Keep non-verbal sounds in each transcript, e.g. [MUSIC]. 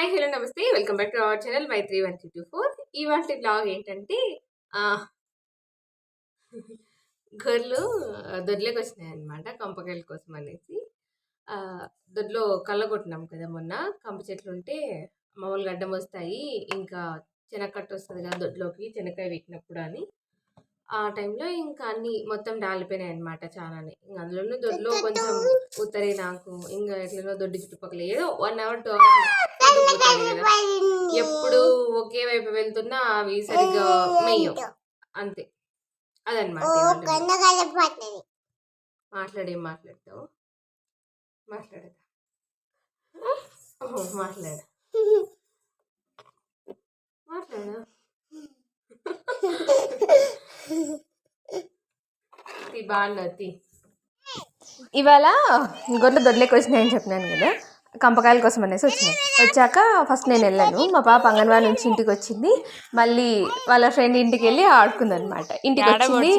Hi hello namaste. Welcome back to our channel my three one three two four. ఇవాటి blog ఏంటంటే గొర్రెలు దొడ్లోకి వచ్చినాయి అనమాట కంపకాయల కోసం అనేసి. దొడ్లో కళ్ళ కొట్టినాం కదా మొన్న. కంప చెట్లు ఉంటే మామూలుగా అడ్డం వస్తాయి. ఇంకా చెనక్కట్టు వస్తుంది కదా దొడ్లోకి చెనక్కాయ వీకినప్పుడు అని. ఆ టైంలో ఇంకా అన్ని మొత్తం డాలిపోయినాయి అనమాట చాలానే. ఇంకా అందులోనూ దొడ్లో కొంచెం ఉత్తరే నాకు ఇంకా ఎట్లనో దొడ్డి చుట్టుపక్కల ఏదో వన్ అవర్ టూ అవర్ కదా ఎప్పుడు ఒకే వైపు వెళ్తున్నా అవి సరిగ్గా మెయ్యవు. అంతే. అదనమాట. మాట్లాడేం మాట్లాడతావు? మాట్లాడదా? మాట్లాడ. మాట్లాడా. బాగున్నది ఇవాళ గొర్రెలు దొడ్లోకి వచ్చినాయని చెప్పినాను కదా. కంపకాయల కోసం అనేసి వచ్చినాయి వచ్చాక ఫస్ట్ నేను వెళ్ళాను. మా పాప అంగన్వాడీ నుంచి ఇంటికి వచ్చింది. మళ్ళీ వాళ్ళ ఫ్రెండ్ ఇంటికి వెళ్ళి ఆడుకుంది అనమాట ఇంటికి వచ్చింది.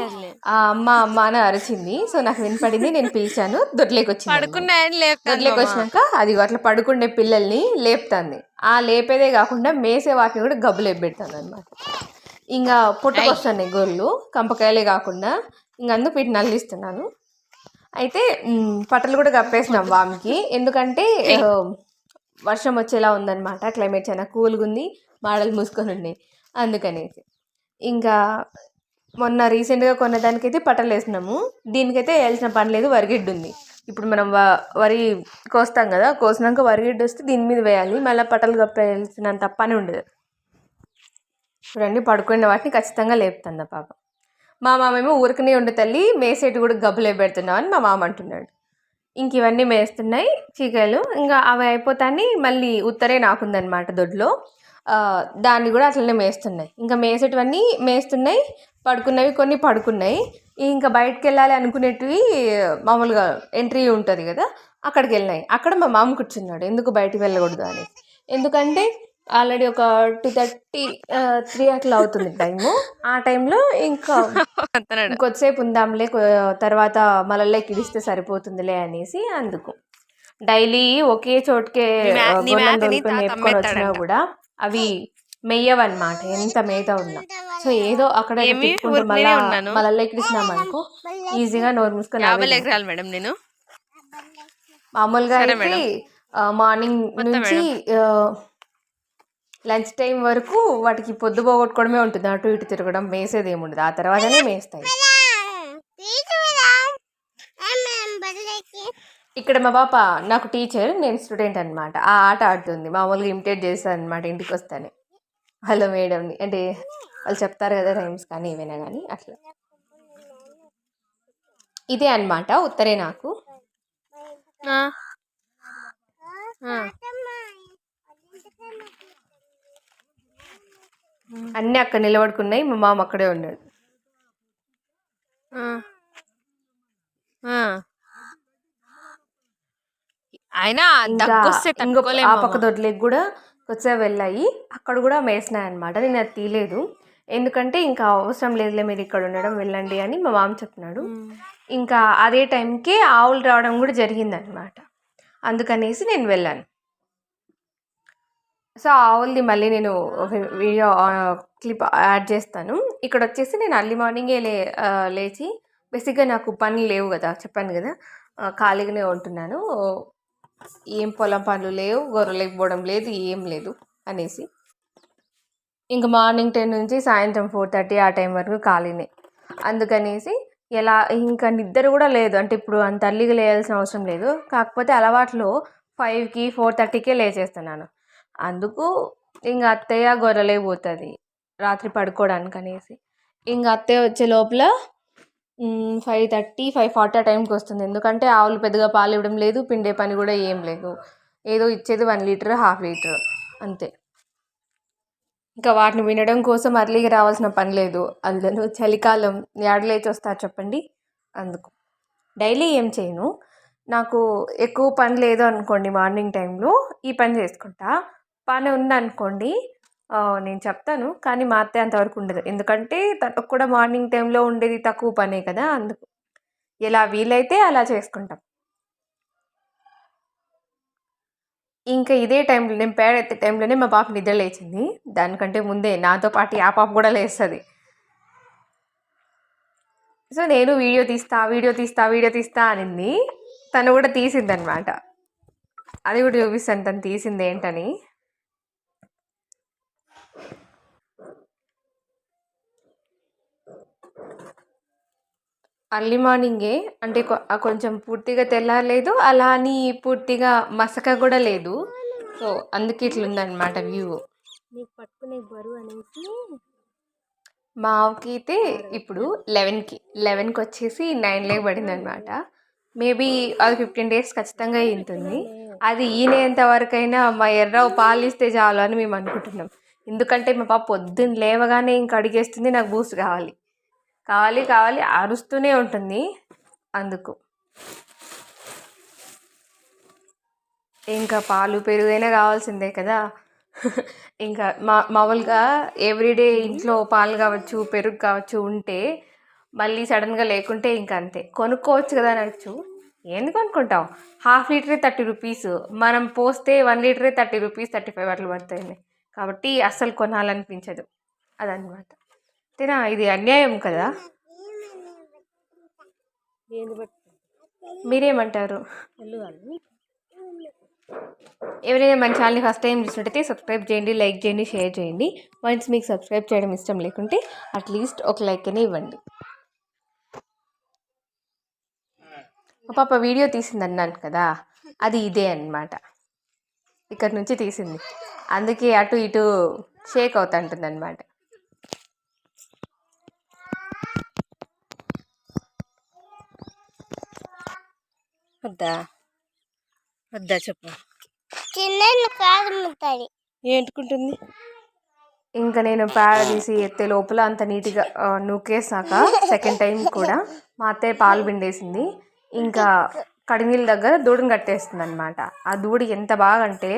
ఆ అమ్మ అమ్మ అని అరిచింది. సో నాకు వినపడింది. నేను పిలిచాను. దొడ్లోకి వచ్చింది దొడ్లోకి వచ్చినాక అది అట్లా పడుకుండే పిల్లల్ని లేపుతుంది. ఆ లేపేదే కాకుండా మేసే వాటిని కూడా గబ్బు లేపెడుతుంది అనమాట ఇంకా పుట్టుకొస్తున్నాయి గొర్రెలు. కంపకాయలే కాకుండా. ఇంక అందుకు వీటిని నల్లిస్తున్నాను అయితే పట్టలు కూడా కప్పేసినాం వామికి. ఎందుకంటే వర్షం వచ్చేలా ఉందన్నమాట. క్లైమేట్ చాలా కూల్గా ఉంది. మాడలు మూసుకొని ఉన్నాయి. అందుకనేసి. ఇంకా మొన్న రీసెంట్గా కొన్నదానికైతే పట్టలు వేసినాము. దీనికైతే వేయాల్సిన పని లేదు. వరిగిడ్డు ఉంది. ఇప్పుడు మనం వరి కోస్తాం కదా కోసినాక వరిగిడ్డు వస్తే దీని మీద వేయాలి. మళ్ళీ పట్టలు కప్పేయాల్సినంత పని ఉండదు. చూడండి పడుకున్న వాటిని ఖచ్చితంగా లేపుతుంది పాప. మా మామేమో ఊరికనే ఉండి తల్లి మేసేటి కూడా గబ్బులే పెడుతున్నావు అని మా మామ అంటున్నాడు. ఇంక ఇవన్నీ మేస్తున్నాయి చీకలు. ఇంకా అవి అయిపోతాన్ని మళ్ళీ ఉత్తరే నాకుందనమాట దొడ్లో. దాన్ని కూడా అట్లనే మేస్తున్నాయి. ఇంకా మేసేటివన్నీ మేస్తున్నాయి పడుకున్నవి కొన్ని పడుకున్నాయి. ఇంకా బయటకు వెళ్ళాలి అనుకునేటివి మామూలుగా ఎంట్రీ ఉంటుంది కదా అక్కడికి వెళ్ళినాయి అక్కడ మా మామ కూర్చున్నాడు ఎందుకు బయటికి వెళ్ళకూడదు అని ఎందుకంటే ఆల్రెడీ ఒక టూ థర్టీ త్రీ అట్లా అవుతుంది టైము. ఆ టైంలో ఇంకా [LAUGHS] ఇంకొద్దిసేపు ఉందాంలే తర్వాత మళ్ళీ కిడిస్తే సరిపోతుందిలే అనేసి అందుకు. డైలీ ఒకే చోటుకే మేపుకొని వచ్చినా. కూడా అవి మెయ్యవన్నమాట ఎంత మేత ఉన్నా. సో ఏదో అక్కడ మళ్ళా. మళ్ళీ ఎక్కిడిచినామనుకో ఈజీగా నోరు మూసుకొని మేడం నేను. మామూలుగా అయితే మార్నింగ్ నుంచి లంచ్ టైం వరకు వాటికి పొద్దు పోగొట్టుకోవడమే ఉంటుంది. అటు ఇటు తిరగడం మేసేది ఏముండదు ఆ తర్వాతనే మేస్తాయి. ఇక్కడ మా పాప నాకు టీచర్ నేను స్టూడెంట్ అనమాట ఆ ఆట ఆడుతుంది. మామూలుగా ఇమిటేట్ చేస్తాను అనమాట ఇంటికి వస్తానే హలో మేడంని అంటే వాళ్ళు చెప్తారు కదా రైమ్స్ కానీ ఏవైనా కానీ అట్లా. ఇదే అన్నమాట. ఉత్తరే నాకు ఆ. ఆ. అన్నీ అక్కడ నిలబడుకున్నాయి మా మామ అక్కడే ఉన్నాడు. అయినా ఆ పక్క. దొడ్లేకి కూడా కొద్దిసేపు వెళ్ళాయి. అక్కడ కూడా మేసినాయి అనమాట నేను అది తీయలేదు. ఎందుకంటే ఇంకా అవసరం లేదులే మీరు ఇక్కడ ఉండడం వెళ్ళండి అని మా మామ చెప్తున్నాడు ఇంకా అదే టైంకి ఆవులు రావడం కూడా జరిగిందనమాట అందుకనేసి నేను వెళ్ళాను. సో ఆవులది మళ్ళీ నేను వీడియో క్లిప్ యాడ్ చేస్తాను. ఇక్కడ వచ్చేసి నేను అర్లీ మార్నింగే లే లేచి బేసిక్గా నాకు పనులు లేవు కదా చెప్పాను కదా ఖాళీగానే ఉంటున్నాను. ఏం పొలం పనులు లేవు గొర్రెలకు పోవడం లేదు ఏం లేదు అనేసి. ఇంకా మార్నింగ్ టెన్ నుంచి సాయంత్రం ఫోర్ థర్టీ ఆ టైం వరకు ఖాళీనే. అందుకనేసి ఎలా ఇంకా నిద్ర కూడా లేదు. అంటే ఇప్పుడు అంత అల్లిగా లేయాల్సిన అవసరం లేదు. కాకపోతే అలవాట్లో ఫైవ్కి ఫోర్ థర్టీకే లేచేస్తున్నాను. అందుకు ఇంకా అత్తయ్య గొర్రెలే పోతుంది. రాత్రి పడుకోవడానికి అనేసి. ఇంక అత్తయ్య వచ్చే లోపల ఫైవ్ థర్టీ ఫైవ్ ఫార్టీ ఆ టైంకి వస్తుంది. ఎందుకంటే ఆవులు పెద్దగా పాలు ఇవ్వడం లేదు పిండే పని కూడా ఏం లేదు. ఏదో ఇచ్చేది వన్ లీటర్ హాఫ్ లీటర్ అంతే. ఇంకా వాటిని వినడం కోసం అర్లీగా రావాల్సిన పని లేదు. అందులో చలికాలం ఏడలేచి వస్తారు చెప్పండి? అందుకు. డైలీ ఏం చేయను. నాకు ఎక్కువ పని లేదు అనుకోండి మార్నింగ్ టైంలో ఈ పని చేసుకుంటా. బాగానే ఉందనుకోండి నేను చెప్తాను. కానీ మా అత్తయ్య అంతవరకు ఉండదు. ఎందుకంటే తనకు కూడా మార్నింగ్ టైంలో ఉండేది తక్కువ పనే కదా అందుకు ఎలా వీలైతే అలా చేసుకుంటాం. ఇంకా ఇదే టైంలో నేను పేడ ఎత్తే టైంలోనే మా పాప నిద్ర లేచింది. దానికంటే ముందే నాతో పాటు ఆ పాప కూడా లేస్తుంది. సో నేను వీడియో తీస్తా వీడియో తీస్తా వీడియో తీస్తా అనింది. తను కూడా తీసిందనమాట. అది కూడా చూపిస్తాను తను తీసింది ఏంటని. అర్లీ మార్నింగే అంటే కొంచెం పూర్తిగా తెల్లారలేదు అలా అని పూర్తిగా మసక కూడా లేదు సో అందుకే ఇట్లుందనమాట వ్యూ. నీకు పట్టుకునే బరువు అనేసి? మా ఆవుకి అయితే ఇప్పుడు లెవెన్కి లెవెన్కి వచ్చేసి నైన్ లేక్ పడింది అనమాట మేబీ అది ఫిఫ్టీన్ డేస్ ఖచ్చితంగా ఇంతుంది అది ఈనేంత వరకైనా మా ఎర్రవు పాలు ఇస్తే చాలు అని మేము అనుకుంటున్నాం. ఎందుకంటే మా పాప పొద్దున్న లేవగానే ఇంక అడిగేస్తుంది నాకు బూస్ట్ కావాలి. కావాలి కావాలి అరుస్తూనే ఉంటుంది. అందుకు. ఇంకా పాలు పెరుగైనా కావాల్సిందే కదా. ఇంకా మా మామూలుగా ఎవ్రీడే ఇంట్లో పాలు కావచ్చు పెరుగు కావచ్చు ఉంటే మళ్ళీ సడన్గా లేకుంటే ఇంకా అంతే. కొనుక్కోవచ్చు కదా అనొచ్చు ఏంది కొనుక్కుంటాం హాఫ్ లీటరే థర్టీ రూపీస్. మనం పోస్తే వన్ లీటరే థర్టీ రూపీస్ థర్టీ ఫైవ్ అట్లా పడుతుంది కాబట్టి అస్సలు కొనాలనిపించదు. అదనమాట అంతేనా ఇది అన్యాయం కదా? మీరేమంటారు? ఎవరైనా మన ఛానల్ని ఫస్ట్ టైం చూసినట్టయితే సబ్స్క్రైబ్ చేయండి లైక్ చేయండి షేర్ చేయండి. వన్స్ మీకు సబ్స్క్రైబ్ చేయడం ఇష్టం లేకుంటే అట్లీస్ట్ ఒక లైక్ అని ఇవ్వండి. మా పాప వీడియో తీసింది అన్నాను కదా అది ఇదే అన్నమాట. ఇక్కడ నుంచి తీసింది. అందుకే అటు ఇటు షేక్ అవుతా ఉంటుంది అనమాట వద్దా? వద్దా చెప్పు. చిన్న కాదు ముట్టాలి ఏంటుకుంటుంది ఇంకా నేను పేడ తీసి ఎత్తే లోపల అంత నీట్గా నూకేసాక సెకండ్ టైం కూడా మా అత్తయ్య పాలు పిండేసింది. ఇంకా కడినీళ్ళ దగ్గర దూడని కట్టేస్తుంది అనమాట ఆ దూడి ఎంత బాగా అంటే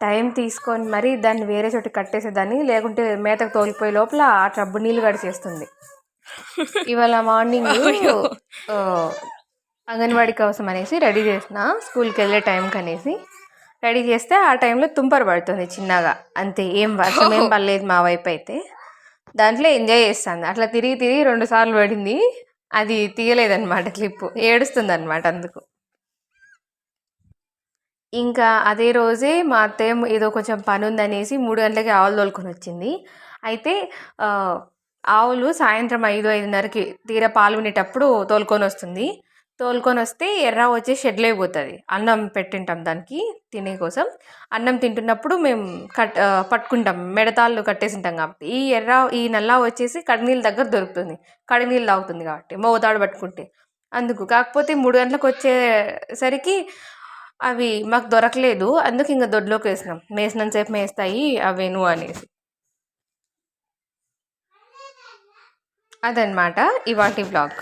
టైం తీసుకొని మరి దాన్ని వేరే చోటు కట్టేసేదాన్ని లేకుంటే మేతకు తోలిపోయే లోపల ఆ ట్రబ్బు నీళ్ళు గడిచేస్తుంది [LAUGHS] ఇవాళ మార్నింగ్ అంగన్వాడీ కోసం అనేసి రెడీ చేసిన స్కూల్కి వెళ్ళే టైంకి అనేసి రెడీ చేస్తే ఆ టైంలో తుంపర పడుతుంది చిన్నగా. అంతే ఏం వర్షం ఏం పడలేదు మా వైపు అయితే దాంట్లో ఎంజాయ్ చేస్తాను అట్లా తిరిగి తిరిగి రెండు సార్లు పడింది. అది తీయలేదన్నమాట క్లిప్. ఏడుస్తుంది అనమాట అందుకు. ఇంకా అదే రోజే మా అత్తయ్య ఏదో కొంచెం పని ఉందనేసి మూడు గంటలకి ఆవులు తోలుకొని వచ్చింది. అయితే ఆవులు సాయంత్రం ఐదు ఐదున్నరకి తీర పాల్గొనేటప్పుడు తోలుకొని వస్తుంది. తోలుకొని వస్తే ఎర్ర వచ్చి షెడ్లో అయిపోతుంది అన్నం పెట్టింటాం దానికి తినే కోసం. అన్నం తింటున్నప్పుడు మేము కట్ పట్టుకుంటాం. మెడతాళ్ళు కట్టేసింటాం కాబట్టి. ఈ ఎర్ర ఈ నల్ల వచ్చేసి కడినీళ్ళ దగ్గర దొరుకుతుంది. కడినీళ్ళు తాగుతుంది కాబట్టి మోతాడు పట్టుకుంటే. అందుకు కాకపోతే మూడు గంటలకు వచ్చేసరికి అవి మాకు దొరకలేదు. అందుకు ఇంకా దొడ్లోకి వేసినాం. మేసినంతసేపు మేస్తాయి అవేను అనేసి. అదనమాట ఇవాటి బ్లాగ్